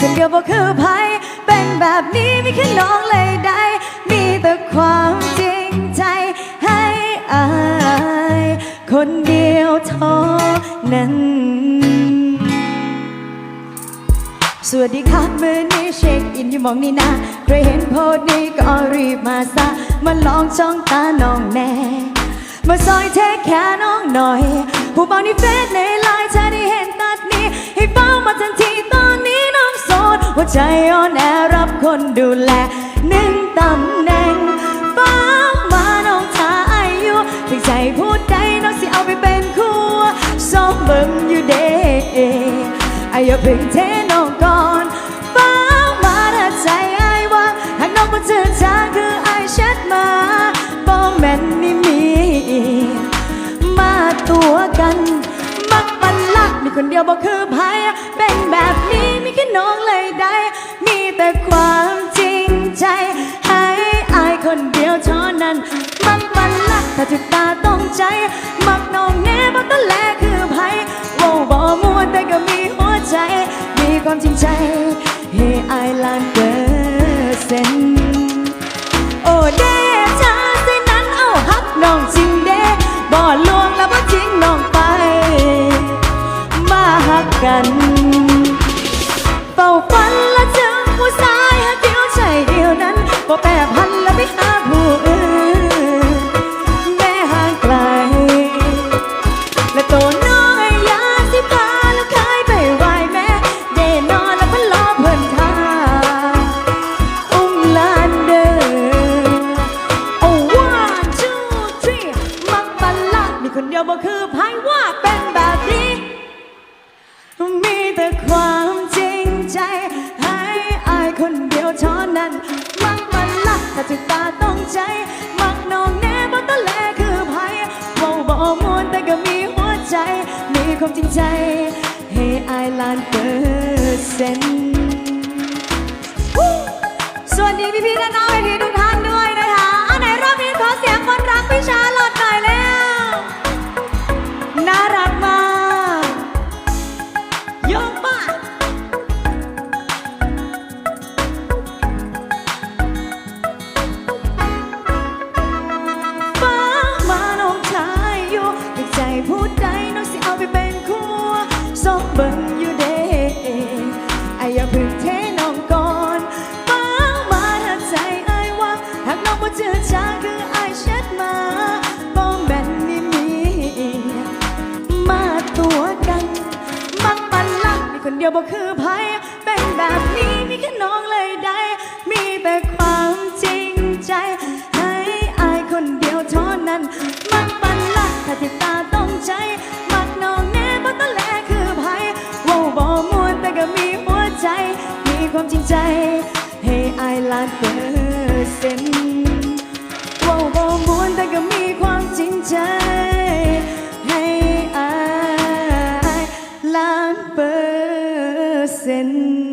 คนเดียวบอกคือไผเป็นแบบนี้มีแค่น้องเลยได้ มีแต่ความจริงใจให้อายคนเดียวเท่านั้น สวัสดีครับมือนี้เช็คอินอยู่มองนี่นะใครเห็นโพสต์นี้ก็รีบมาซะมาลองจ้องตาน้องแน่มาซอยเทคแค่น้องหน่อย ผู้เบาในเฟซในไลน์ถ้าได้เห็น ใจอ่อนแอรับคนดูแลหนึ่งตำแหน่งฟ้ามาน้องทาอายุถึงใจพูดได้น้องสิเอาไปเป็นคู่สองเบิ่งอยู่เด้อายอย่าเพิ่งเทน้องก่อนฟ้ามาถ้าใจไอายว่างหากน้องมาเจอจางคือไอายแชทมาบ่แม่นนี่มีมาตัวกัน มักปันลักมีคนเดียวบอกคือไพ มัน มักมันลักถ้าจุดตาต้องใจ มักน้องแน่บอกตะแลคือีคนเดียวบอกคือไพ่ว่าเป็นแบบนี้ มีแต่ความจริงใจ ให้อายคนเดียวเท่านั้น มักบัลลัก์ถ้าจุดตาต้องใจ มักนองแน่บ่ตะแลคือไพ่เว้าบ่มวนแต่ก็มีหัวใจ มีความจริงใจ ให้อายล้านเปอร์เซ็นต์สวัสดีพี่พี่น้อง คนเดียวบอกคือไพ่เป็นแบบนี้มีแค่น้องเลยได้ มีแต่ความจริงใจ ให้อายคนเดียวเท่านั้น มักปันลักถ้าติดตาต้องใจ มักน้องแน่บ่ตะแลคือไพ่โว้บ่มวนแต่ก็มีหัวใจ มีความจริงใจ ให้อายล้านเปอร์เซ็นต์ sen